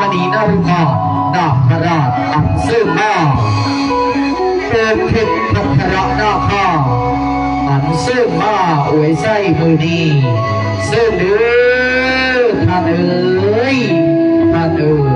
มณีนารุกาดาคราชอับซื่อมาโกเดทพย์นพระนาคาอันซื่อมาอวยไส้มือดีซื่อเนื้อท่านเอ๋ยท่านเอ๋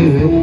Uhum.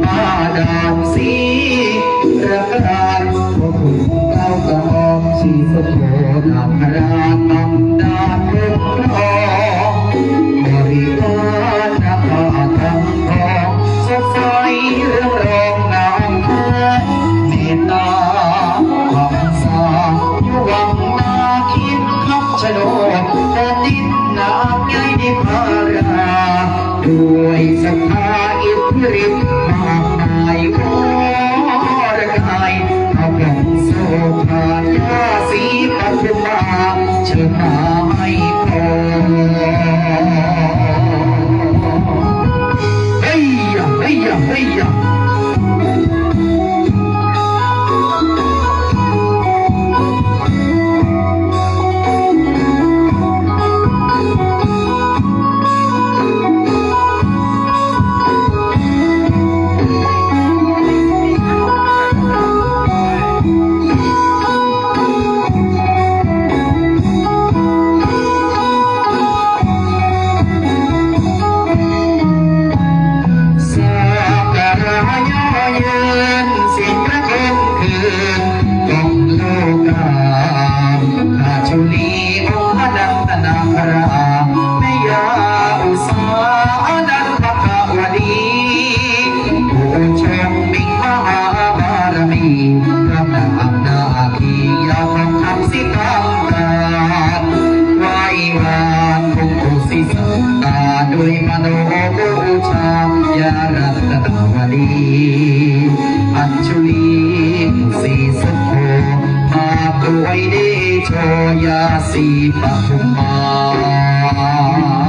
Oh, you.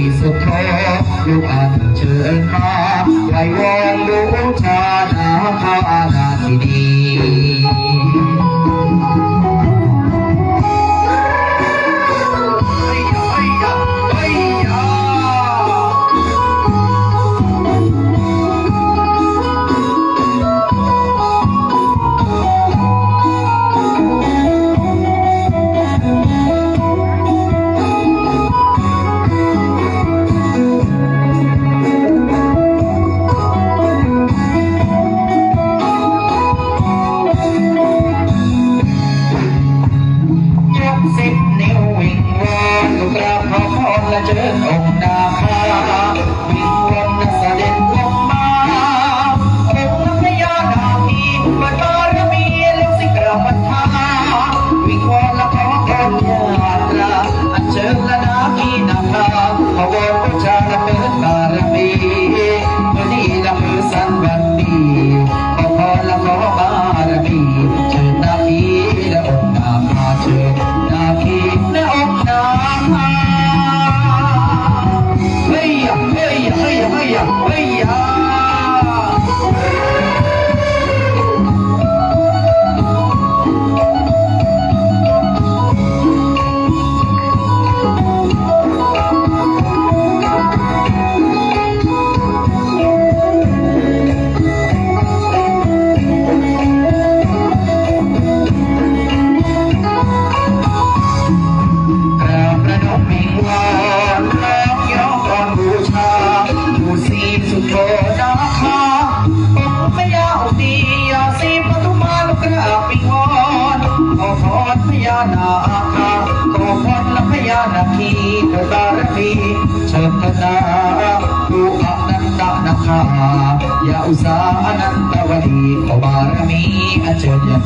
ที่สุดท้อลูกอันเชิญมาไหว้วอนดวงชาดาข้าอาณาธิดี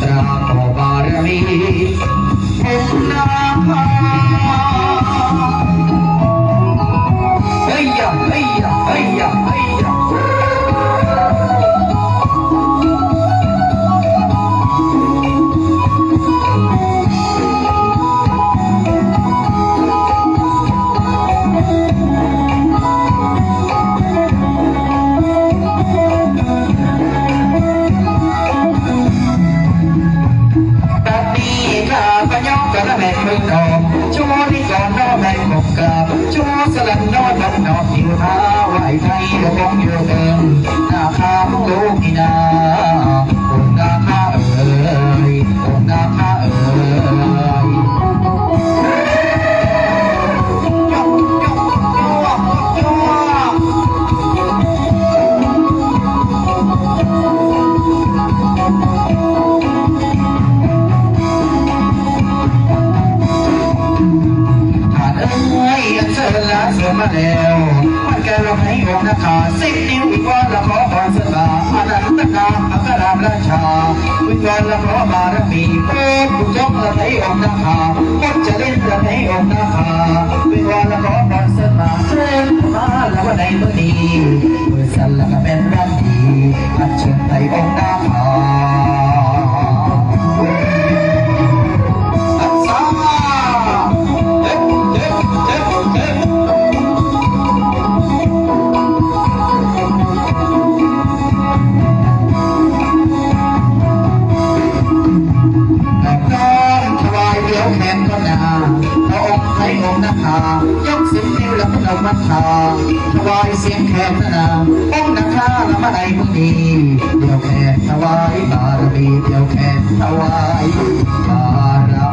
อัญ นอนอยู่ท้าไหวไทยระวงอยู่เดิมหน้าข้าลูกนี่นาองนาคาเอ๋ยองนาคาเอ๋ยยกยกยกยกผ่านเอ้ยอันเชิญลาเสือมาแล้ว คาสิบนิ้ววิงวอนละขอพรสตาอนันตกาอัครามราชาวิงวอนละขอบารมีเปิดบุญยกละไทยองค์นาคาพุทธเล่นละไทยองค์นาคาวิงวอนละขอพรสตาเชิญมาละวันใดเมื่อนี้เมื่อสันละก็เป็นวันดีอันเชิญไต่องค์นาคา และพนมมัทาถวายเสียงแขนนาองค์นาคาละมาในมึงดีเดียวแขนถวายบารมีเดียวแขนถวายบาร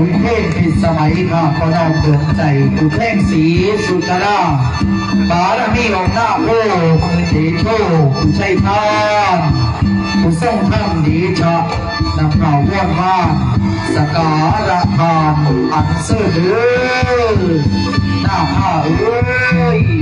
แก้ววิเทศพิสมัยข้าก็น้อมดวงใจผู้เพ่งสีสุตราบารมีองค์หน้าโลกมือดีโชคผู้ชัยทานผู้ทรงธรรมดีชะนำเราว่อนว่านสการะทานอันเสื่อหน้าผ้าเอ้ย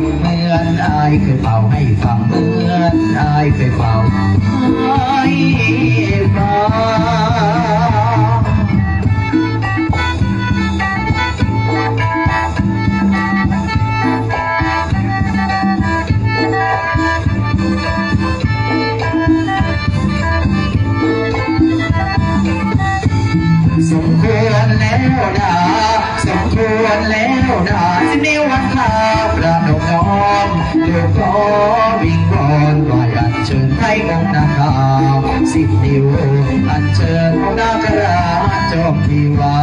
เหมือนอายเคยเป่าให้ฟังเหมือนอายเคยเป่าให้ฟังสมควรแล้วนะสมควรแล้วนะที่ในวันลาประ นมน้อมเดือดร้อวิงวอนลอยอันเชิญให้องค์นาคาสิบนิ้วอันเชิญนาคราจอมทีวา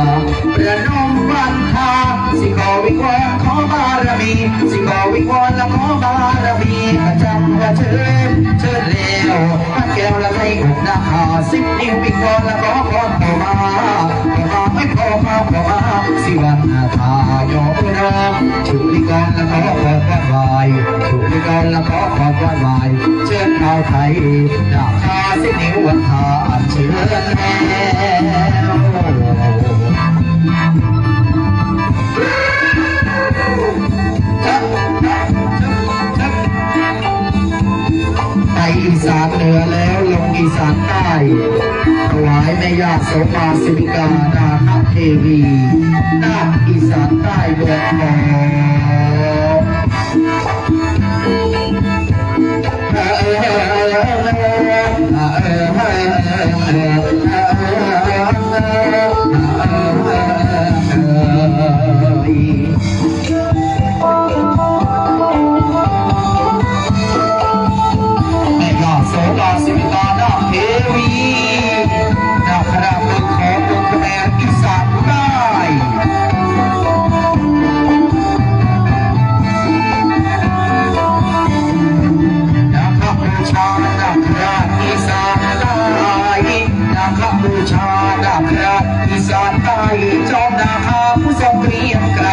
ประนมวันทาสิขอวิงวอนขอบารมีสิขอวิงวอนและขอบารมีประจำว่าเชิญเชิญแล้วพันแก้วและให้องค์นาคาสิบนิ้ววิงวอนและขอพรเข้ามา มาไม่พอมาพอมาสิวันนาทายอมนามชุลิกรละขอขอบวันวายชุลิกรละขอขอบวันวายเชิญข่าวไทยดาคาสินิววันทาอันเชิญแล้วไปอีสานเหนือแล้วลงอีสานใต้ วายแม่ย่าโสมาสิริกานาคเทวีนาคอีสานใต้เมืองอ บูชานาคราชอีสานใต้จอมนาคาผู้ทรงเกรียงไกร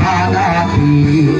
ย